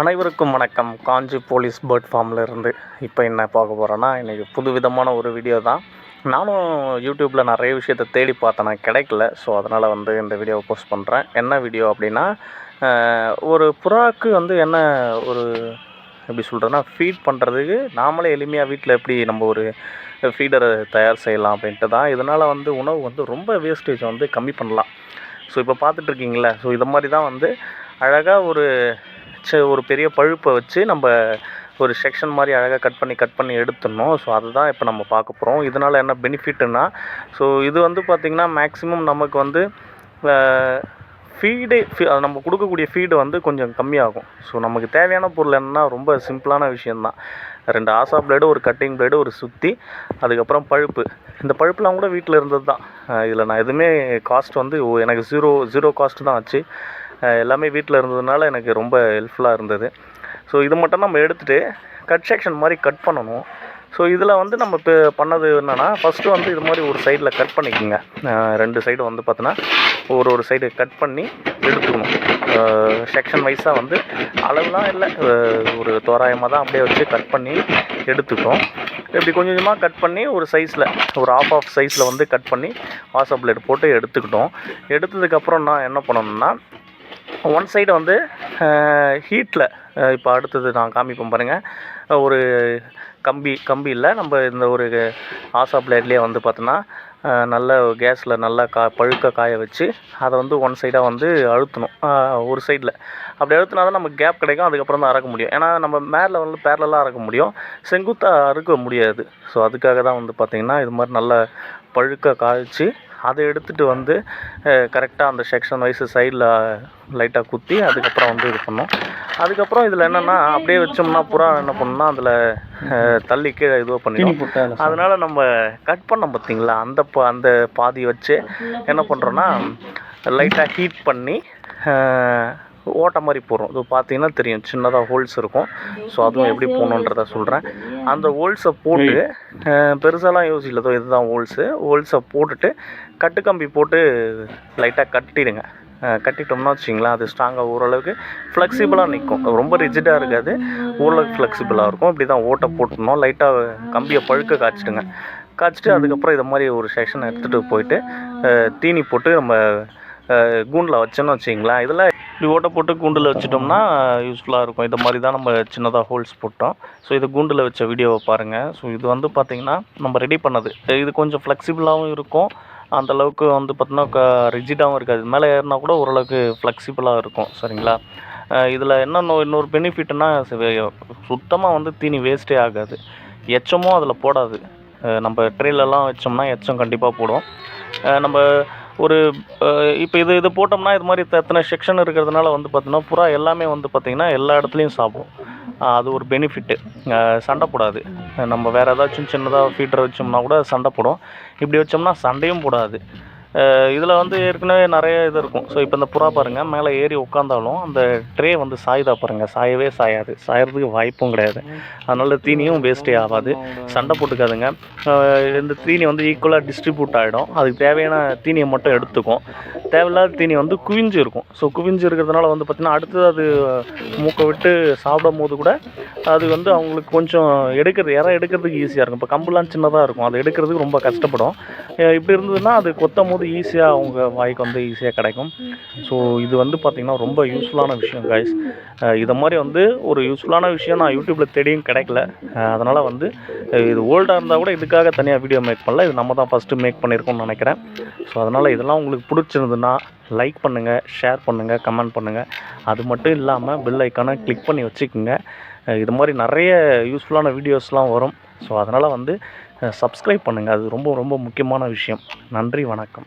அனைவருக்கும் வணக்கம். காஞ்சி police bird ஃபார்மில் இருந்து இப்போ என்ன பார்க்க போகிறேன்னா இன்றைக்கி புது விதமான ஒரு வீடியோ தான். நானும் யூடியூப்பில் நிறைய விஷயத்த தேடி பார்த்தேன். நான் கிடைக்கல. ஸோ அதனால் வந்து இந்த வீடியோவை போஸ்ட் பண்ணுறேன் என்ன வீடியோ அப்படின்னா ஒரு புறாவுக்கு வந்து என்ன ஒரு எப்படி சொல்கிறதுனா ஃபீட் பண்ணுறதுக்கு நாமளே எளிமையாக வீட்டில் எப்படி நம்ம ஒரு ஃபீடரை தயார் செய்யலாம் அப்படின்ட்டு தான். இதனால் வந்து உணவு வந்து ரொம்ப வேஸ்டேஜ் வந்து கம்மி பண்ணலாம். ஸோ இப்போ பார்த்துட்ருக்கீங்களே ஸோ இதை மாதிரி தான் வந்து அழகாக ஒரு ஒரு பெரிய பழுப்பை வச்சு நம்ம ஒரு செக்ஷன் மாதிரி அழகாக கட் பண்ணி கட் பண்ணி எடுத்துடணும். ஸோ அதுதான் இப்போ நம்ம பார்க்க போகிறோம் இதனால் என்ன பெனிஃபிட்டுன்னா ஸோ இது வந்து பார்த்திங்கன்னா மேக்ஸிமம் நமக்கு வந்து ஃபீடு நம்ம கொடுக்கக்கூடிய ஃபீடு வந்து கொஞ்சம் கம்மியாகும். ஸோ நமக்கு தேவையான பொருள் என்னன்னா ரொம்ப சிம்பிளான விஷயந்தான் ரெண்டு ஆசா பிளேடு ஒரு கட்டிங் பிளேடு ஒரு சுற்றி அதுக்கப்புறம் பழுப்பு. இந்த பழுப்புலாம் கூட வீட்டில் இருந்தது தான் இதில் நான் எதுவுமே காஸ்ட் வந்து எனக்கு ஜீரோ ஜீரோ காஸ்ட் தான் ஆச்சு. எல்லாமே வீட்டில் இருந்ததுனால எனக்கு ரொம்ப ஹெல்ப்ஃபுல்லாக இருந்தது. ஸோ இது மட்டும் நம்ம எடுத்துகிட்டு கட் செக்ஷன் மாதிரி கட் பண்ணணும். ஸோ இதில் வந்து நம்ம இப்போ பண்ணது என்னென்னா ஃபஸ்ட்டு வந்து இது மாதிரி ஒரு சைடில் கட் பண்ணிக்கோங்க. ரெண்டு சைடு வந்து பார்த்தோன்னா ஒரு ஒரு சைடு கட் பண்ணி எடுத்துக்கணும். செக்ஷன் வைஸாக வந்து அளவுலாம் இல்லை. ஒரு தோராயமாக தான் அப்படியே வச்சு கட் பண்ணி எடுத்துட்டோம். இப்படி கொஞ்சம் கொஞ்சமாக கட் பண்ணி ஒரு சைஸில் ஒரு ஆஃப் ஆஃப் சைஸில் வந்து கட் பண்ணி வாட்ஸ்அப் பிளேட் போட்டு எடுத்துக்கிட்டோம். எடுத்ததுக்கப்புறம் நான் என்ன பண்ணணும்னா ஒன் சைடு வந்து ஹீட்டில் இப்போ அடுத்தது நான் காமிப்பேன் பாருங்கள் ஒரு கம்பி கம்பி இல்லை நம்ம இந்த ஒரு ஆசா பிளேட்லேயே வந்து பார்த்தோன்னா நல்ல கேஸில் நல்லா கா பழுக்க காய வச்சு அதை வந்து ஒன் சைடாக வந்து அழுத்தணும். ஒரு சைடில் அப்படி அழுத்தினா தான் நமக்கு கேப் கிடைக்கும் அதுக்கப்புறம் தான் அறக்க முடியும். ஏன்னா நம்ம மேலே வந்து பேரலாக அறக்க முடியும். செங்குத்தாக அறுக்க முடியாது. ஸோ அதுக்காக தான் வந்து பார்த்திங்கன்னா இது மாதிரி நல்லா பழுக்க காய்ச்சி அதை எடுத்துகிட்டு வந்து கரெக்டாக அந்த செக்ஷன் வைஸ் சைடில் லைட்டாக குத்தி அதுக்கப்புறம் வந்து இது பண்ணோம். அதுக்கப்புறம் இதில் என்னென்னா அப்படியே வச்சோம்னா புறா என்ன பண்ணணும்னா அதில் தள்ளி கீழே இதுவாக பண்ணிடும். அதனால் நம்ம கட் பண்ணோம் பார்த்தீங்களா அந்த பா அந்த பாதி வச்சு என்ன பண்ணுறோன்னா லைட்டாக ஹீட் பண்ணி ஓட்டை மாதிரி போடுறோம். இது பார்த்தீங்கன்னா தெரியும். சின்னதாக ஹோல்ஸ் இருக்கும். ஸோ அதுவும் எப்படி போகணுன்றத சொல்கிறேன் அந்த ஹோல்ஸை போட்டு பெருசாலாம் யோசிக்கல இதோ இதுதான் ஹோல்ஸு ஹோல்ஸை போட்டுட்டு கட்டு கம்பி போட்டு லைட்டாக கட்டிடுங்க. கட்டிட்டோம்னா வச்சிங்களேன் அது ஸ்ட்ராங்காக ஓரளவுக்கு ஃப்ளெக்சிபிளாக நிற்கும் ரொம்ப ரிஜிடாக இருக்காது. ஓரளவுக்கு ஃப்ளெக்சிபிளாக இருக்கும். இப்படி தான் ஓட்டை போட்டுடணும் லைட்டாக கம்பியை பழுக்க காய்ச்சிடுங்க. காய்ச்சிட்டு அதுக்கப்புறம் இதை மாதிரி ஒரு செக்ஷன் எடுத்துகிட்டு போயிட்டு தீனி போட்டு நம்ம கூண்டில் வச்சோன்னு வச்சிங்களேன் இதில் இப்படி ஓட்டை போட்டு கூண்டில் வச்சிட்டோம்னா யூஸ்ஃபுல்லாக இருக்கும். இதை மாதிரி தான் நம்ம சின்னதாக ஹோல்ஸ் போட்டோம். ஸோ இது கூண்டில் வச்ச வீடியோவை பாருங்கள் ஸோ இது வந்து பார்த்திங்கன்னா நம்ம ரெடி பண்ணது. இது கொஞ்சம் ஃப்ளெக்சிபிளாகவும் இருக்கும். அந்தளவுக்கு வந்து பார்த்தோன்னா க ரிஜிடாகவும் இருக்காது. இது மேலே ஏறினா கூட ஓரளவுக்கு ஃப்ளெக்சிபிளாக இருக்கும். சரிங்களா? இதில் என்னென்ன இன்னொரு பெனிஃபிட்னா சுத்தமாக வந்து தீனி வேஸ்ட்டே ஆகாது. எச்சமும் அதில் போடாது. நம்ம ட்ரேலெல்லாம் வச்சோம்னா எச்சம் கண்டிப்பாக போடும். நம்ம ஒரு இப்போ இது இது போட்டோம்னா இது மாதிரி எத்தனை செக்ஷன் இருக்கிறதுனால வந்து பார்த்தீங்கன்னா புறா எல்லாமே வந்து பார்த்திங்கன்னா எல்லா இடத்துலையும் சாப்பிடும். அது ஒரு பெனிஃபிட்டு சண்டை போடாது. நம்ம வேறு ஏதாச்சும் சின்னதாக ஃபீட்டர் வச்சோம்னா கூட சண்டை போடும். இப்படி வச்சோம்னா சண்டையும் போடாது. இதில் வந்து ஏற்கனவே நிறைய இது இருக்கும். ஸோ இப்போ இந்த புறா பாருங்கள் மேலே ஏறி உட்காந்தாலும் அந்த ட்ரே வந்து சாயுதா பாருங்கள் சாயவே சாயாது. சாயறதுக்கு வாய்ப்பும் கிடையாது. அதனால் தீனியும் வேஸ்ட்டே ஆகாது. சண்டை போட்டுக்காதுங்க. இந்த தீனி வந்து ஈக்குவலாக டிஸ்ட்ரிபியூட் ஆகிடும் அதுக்கு தேவையான தீனியை மட்டும் எடுத்துக்கும். தேவையில்லாத தீனி வந்து குவிஞ்சு இருக்கும். ஸோ குவிஞ்சு இருக்கிறதுனால வந்து பார்த்திங்கன்னா அடுத்தது அது மூக்கை விட்டு சாப்பிடும் போது கூட அது வந்து அவங்களுக்கு கொஞ்சம் எடுக்கிறது இற எடுக்கிறதுக்கு ஈஸியாக இருக்கும். இப்போ கம்புலாம் சின்னதாக இருக்கும். அதை எடுக்கிறதுக்கு ரொம்ப கஷ்டப்படும். இப்படி இருந்ததுன்னா அது கொத்தம் போது ஈஸியாக அவங்க வாய்க்கு வந்து ஈஸியாக கிடைக்கும். ஸோ இது வந்து பார்த்திங்கன்னா ரொம்ப யூஸ்ஃபுல்லான விஷயம் கைஸ் இதை மாதிரி வந்து ஒரு யூஸ்ஃபுல்லான விஷயம் நான் யூடியூப்பில் தேடியும் கிடைக்கல. அதனால் வந்து இது ஓல்டாக இருந்தால் கூட இதுக்காக தனியாக வீடியோ மேக் பண்ணல. இது நம்ம தான் ஃபஸ்ட்டு மேக் பண்ணியிருக்கோம்னு நினைக்கிறேன். ஸோ அதனால் இதெல்லாம் உங்களுக்கு பிடிச்சிருந்துன்னா லைக் பண்ணுங்கள் ஷேர் பண்ணுங்கள் கமெண்ட் பண்ணுங்கள் அது மட்டும் இல்லாமல் பெல் ஐக்கானை கிளிக் பண்ணி வச்சுக்கோங்க. இது மாதிரி நிறைய யூஸ்ஃபுல்லான வீடியோஸ்லாம் வரும். ஸோ அதனால் வந்து சப்ஸ்கிரைப் பண்ணுங்கள் அது ரொம்ப ரொம்ப முக்கியமான விஷயம். நன்றி வணக்கம்.